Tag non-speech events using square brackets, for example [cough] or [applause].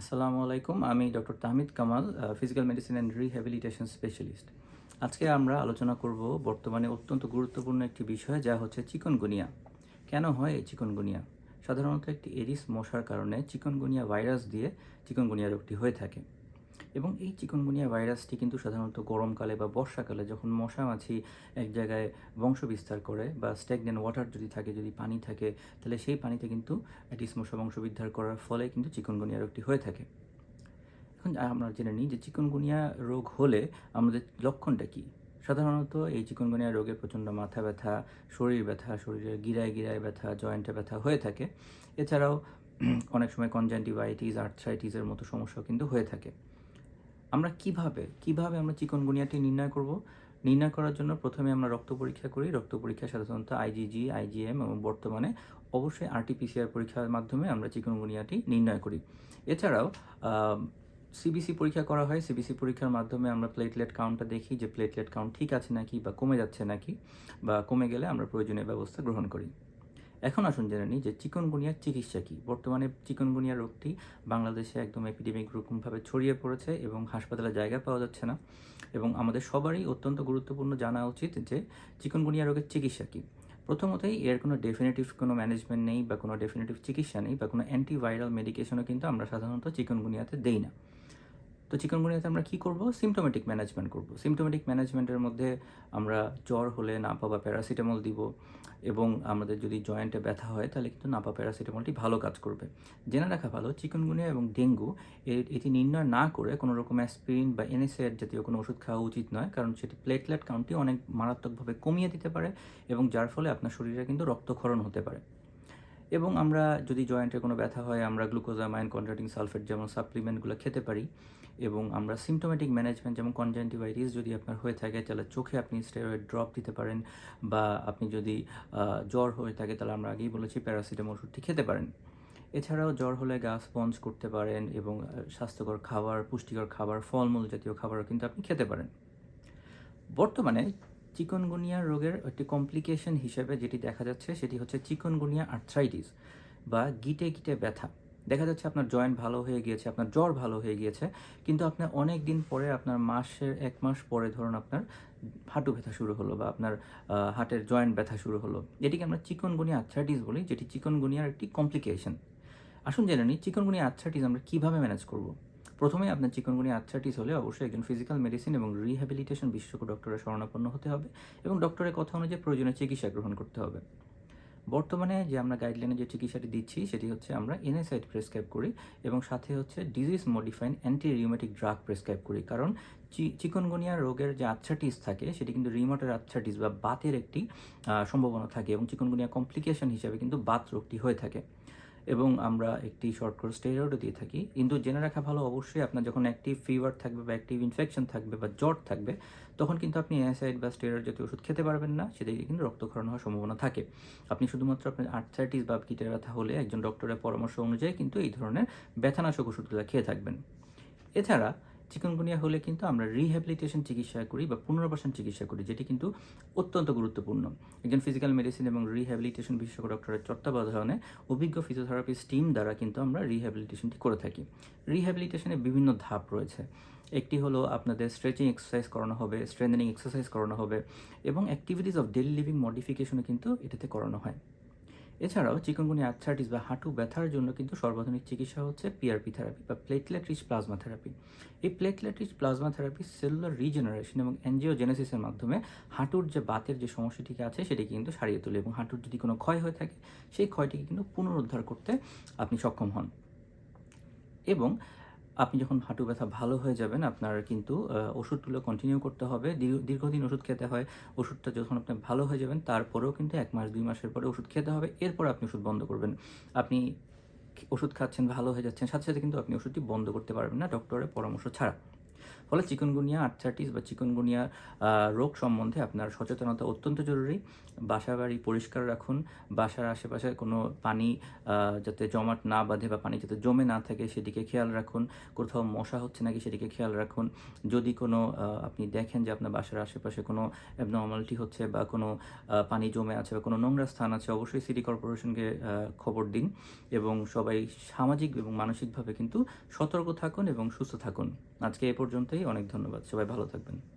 আসসালামু আলাইকুম, আমি doctor Tahmid Kamal physical medicine and rehabilitation specialist আজকে আমরা আলোচনা করব বর্তমানে অত্যন্ত গুরুত্বপূর্ণ একটি বিষয়, যা হচ্ছে চিকনগুনিয়া। কেন হয় এই চিকনগুনিয়া? সাধারণত একটি এডিস মশার কারণে চিকনগুনিয়া ভাইরাস দিয়ে চিকনগুনিয়া রোগটি হয়ে থাকে। এবং এই চিকনগুনিয়া ভাইরাসটি কিন্তু সাধারণত গরমকালে বা বর্ষাকালে যখন মশা মাছি এক জায়গায় বংশ বিস্তার করে বা স্ট্যাগনেন্ট ওয়াটার যদি থাকে, যদি পানি থাকে, তাহলে সেই পানিতে কিন্তু এটিস মশা বংশ বিস্তার করার ফলে কিন্তু চিকনগুনিয়া রোগটি হয়ে থাকে। এখন আমরা জেনে নিই যে চিকনগুনিয়া রোগ হলে আমাদের লক্ষণটা কী? সাধারণত এই চিকনগুনিয়া রোগে প্রচণ্ড মাথা ব্যথা, শরীর ব্যথা, শরীরের গিরায় গিরায় ব্যথা, জয়েন্টে ব্যথা হয়ে থাকে। এছাড়াও [clears throat] অনেক সময় কনজেন্টিভাইটিস আর্থ্রাইটিসের মতো সমস্যাও কিন্তু হয়ে থাকে। আমরা কীভাবে কীভাবে আমরা চিকনগুনিয়াটি নির্ণয় করব? নির্ণয় করার জন্য প্রথমে আমরা রক্ত পরীক্ষা করি। রক্ত পরীক্ষা সাধারণত আইজিজি আইজিএম এবং বর্তমানে অবশ্যই আরটিপিসিআর পরীক্ষার মাধ্যমে আমরা চিকনগুনিয়াটি নির্ণয় করি। এছাড়াও সিবিসি পরীক্ষা করা হয়। সিবিসি পরীক্ষার মাধ্যমে আমরা প্লেটলেট কাউন্টটা দেখি যে প্লেটলেট কাউন্ট ঠিক আছে নাকি বা কমে যাচ্ছে নাকি বা কমে গেলে আমরা প্রয়োজনীয় ব্যবস্থা গ্রহণ করি। এখন আসুন জেনে নিই যে চিকনগুনিয়ার চিকিৎসা কী? বর্তমানে চিকনগুনিয়া রোগটি বাংলাদেশে একদম এপিডেমিক রকমভাবে ছড়িয়ে পড়েছে এবং হাসপাতালে জায়গা পাওয়া যাচ্ছে না। এবং আমাদের সবারই অত্যন্ত গুরুত্বপূর্ণ জানা উচিত যে চিকনগুনিয়া রোগের চিকিৎসা কী। প্রথমতই এর কোনো ডেফিনেটিভ কোনো ম্যানেজমেন্ট নেই বা কোনো ডেফিনেটিভ চিকিৎসা নেই বা কোনো অ্যান্টিভাইরাল মেডিকেশনও কিন্তু আমরা সাধারণত চিকনগুনিয়াতে দেই না। তো চিকনগুনিয়াতে আমরা কী করব? সিমটোমেটিক ম্যানেজমেন্ট করব। সিমটোমেটিক ম্যানেজমেন্টের মধ্যে আমরা জ্বর হলে নাপা বা প্যারাসিটামল দিব এবং আমাদের যদি জয়েন্টে ব্যথা হয়, তাহলে কিন্তু নাপা প্যারাসিটামলটি ভালো কাজ করবে। জেনে রাখা ভালো চিকনগুনিয়া এবং ডেঙ্গু এটি নির্ণয় না করে কোনো রকম অ্যাসপিরিন বা এনএসএর জাতীয় কোনো ওষুধ খাওয়া উচিত নয়, কারণ সেটি প্লেটলেট কাউন্টটি অনেক মারাত্মকভাবে কমিয়ে দিতে পারে এবং যার ফলে আপনার শরীরে কিন্তু রক্তক্ষরণ হতে পারে। এবং আমরা যদি জয়েন্টের কোনো ব্যথা হয়, আমরা গ্লুকোজামাইন কন্ট্রাটিং সালফেট যেমন সাপ্লিমেন্টগুলো খেতে পারি এবং আমরা সিমটোমেটিক ম্যানেজমেন্ট যেমন কনজেন্টিভাইটিস যদি আপনার হয়ে থাকে, তাহলে চোখে আপনি স্টেরয়েড ড্রপ দিতে পারেন বা আপনি যদি জ্বর হয়ে থাকে, তাহলে আমরা আগেই বলেছি প্যারাসিটামল ওষুধটি খেতে পারেন। এছাড়াও জ্বর হলে গা স্পঞ্জ করতে পারেন এবং স্বাস্থ্যকর খাবার, পুষ্টিকর খাবার, ফলমূল জাতীয় খাবারও কিন্তু আপনি খেতে পারেন। বর্তমানে চিকনগুনিয়া রোগের একটি কমপ্লিকেশন হিসেবে যেটি দেখা যাচ্ছে, সেটি হচ্ছে চিকনগুনিয়া আর্থ্রাইটিস বা গিটে গিটে ব্যথা। দেখা যাচ্ছে আপনার জয়েন্ট ভালো হয়ে গিয়েছে, আপনার জ্বর ভালো হয়ে গিয়েছে, কিন্তু আপনার অনেক দিন পরে, আপনার মাসের এক মাস পরে ধরুন আপনার হাঁটু ব্যথা শুরু হলো বা আপনার হাটের জয়েন্ট ব্যথা শুরু হলো। এটিকে আমরা চিকনগুনিয়া আর্থ্রাইটিস বলি, যেটি চিকনগুনিয়ার একটি কমপ্লিকেশন। আসুন জেনে নিই, চিকনগুনিয়া আর্থ্রাইটিস আমরা কীভাবে ম্যানেজ করব? প্রথমে আপনার চিকনগুনিয়া আর্থ্রাইটিস হলে অবশ্যই একজন ফিজিক্যাল মেডিসিন এবং রিহ্যাবিলিটেশন বিশেষজ্ঞ ডক্টরের শরণাপন্ন হতে হবে এবং ডক্টরের কথা অনুযায়ী প্রয়োজনীয় চিকিৎসা গ্রহণ করতে হবে। বর্তমানে যে আমরা গাইডলাইনে যে চিকিৎসাটি দিচ্ছি, সেটি হচ্ছে আমরা এনএসাইড প্রেসক্রাইব করি এবং সাথে হচ্ছে disease modifying anti rheumatic drug prescribe করি। কারণ চিকনগুনিয়া রোগের যে আচ্ছাটিস থাকে, সেটি কিন্তু রিমোটের আচ্ছাটিস বা বাতের একটি সম্ভাবনা থাকে এবং চিকনগুনিয়া কমপ্লিকেশন হিসাবে কিন্তু বাত রোগটি হয়ে থাকে। এবং আমরা একটি শর্ট কোর্স স্টেরয়েডও দিয়ে থাকি। কিন্তু জেনে রাখা ভালো অবশ্যই আপনার যখন অ্যাক্টিভ ফিভার থাকবে বা অ্যাক্টিভ ইনফেকশন থাকবে বা জ্বর থাকবে, তখন কিন্তু আপনি অ্যাসাইড বা স্টেরয়েড জাতীয় ওষুধ খেতে পারবেন না, সেদিকে কিন্তু রক্তক্ষরণ হওয়ার সম্ভাবনা থাকে। আপনি শুধুমাত্র আপনার আর্থাইটিস বা কিটের ব্যথা হলে একজন ডক্টরের পরামর্শ অনুযায়ী কিন্তু এই ধরনের ব্যথানাশক ওষুধগুলো খেয়ে থাকবেন। এছাড়া চিকনগুনিয়া হলে কিন্তু আমরা রিহ্যাবিলিটেশন চিকিৎসা করি বা পুনর্বাসন চিকিৎসা করি, যেটি কিন্তু অত্যন্ত গুরুত্বপূর্ণ। একজন ফিজিক্যাল মেডিসিন এবং রিহ্যাবিলিটেশন বিশেষজ্ঞ ডক্টরের তত্ত্বাবধানে অভিজ্ঞ ফিজিওথেরাপিস্ট টিম দ্বারা কিন্তু আমরা রিহ্যাবিলিটেশনটি করে থাকি। রিহ্যাবিলিটেশনে বিভিন্ন ধাপ রয়েছে। একটি হলো আপনাদের স্ট্রেচিং এক্সারসাইজ করানো হবে স্ট্রেন্থেনিং এক্সারসাইজ করানো হবে এবং অ্যাক্টিভিটিস অফ ডেলি লিভিং মডিফিকেশনও কিন্তু এটাতে করানো হয়। এছাড়াও চিকনগুনি আর্থারাইটিস বা হাঁটু ব্যথার জন্য কিন্তু সর্বাধুনিক চিকিৎসা হচ্ছে পিআরপি থেরাপি বা প্লেটলেট রিচ প্লাজমা থেরাপি এই platelet rich plasma therapy cellular regeneration এবং এনজিওজেনেসিসের মাধ্যমে হাঁটুর যে বাতের যে সমস্যাটিকে আছে সেটি কিন্তু সারিয়ে তোলে এবং হাঁটুর যদি কোনো ক্ষয় হয়ে থাকে, সেই ক্ষয়টিকে কিন্তু পুনরুদ্ধার করতে আপনি সক্ষম হন। এবং আপনি যখন হাঁটু ব্যথা ভালো হয়ে যাবেন, আপনার কিন্তু ওষুধগুলো কন্টিনিউ করতে হবে। দীর্ঘদিন ওষুধ খেতে হয়, ওষুধটা যখন আপনি ভালো হয়ে যাবেন, তারপরেও কিন্তু এক মাস, দুই মাসের পরে ওষুধ খেতে হবে। এরপর আপনি ওষুধ বন্ধ করবেন। আপনি ওষুধ খাচ্ছেন, ভালো হয়ে যাচ্ছেন, সাথে সাথে কিন্তু আপনি ওষুধটি বন্ধ করতে পারবেন না ডক্টরের পরামর্শ ছাড়া। ফলে চিকনগুনিয়া আর্থাইটিস বা চিকনগুনিয়া রোগ সম্বন্ধে আপনার সচেতনতা অত্যন্ত জরুরি। বাসা বাড়ি পরিষ্কার রাখুন। বাসার আশেপাশে কোনো পানি যাতে জমাট না বাঁধে বা পানি যাতে জমে না থাকে সেদিকে খেয়াল রাখুন। কোথাও মশা হচ্ছে নাকি সেদিকে খেয়াল রাখুন। যদি কোনো আপনি দেখেন যে আপনার বাসার আশেপাশে কোনো অ্যাবনর্মালিটি হচ্ছে বা কোনো পানি জমে আছে বা কোনো নোংরা স্থান আছে, অবশ্যই সিটি কর্পোরেশনকে খবর দিন। এবং সবাই সামাজিক এবং মানসিকভাবে কিন্তু সতর্ক থাকুন এবং সুস্থ থাকুন। আজকে এ পর্যন্তই অনেক ধন্যবাদ সবাই ভালো থাকবেন।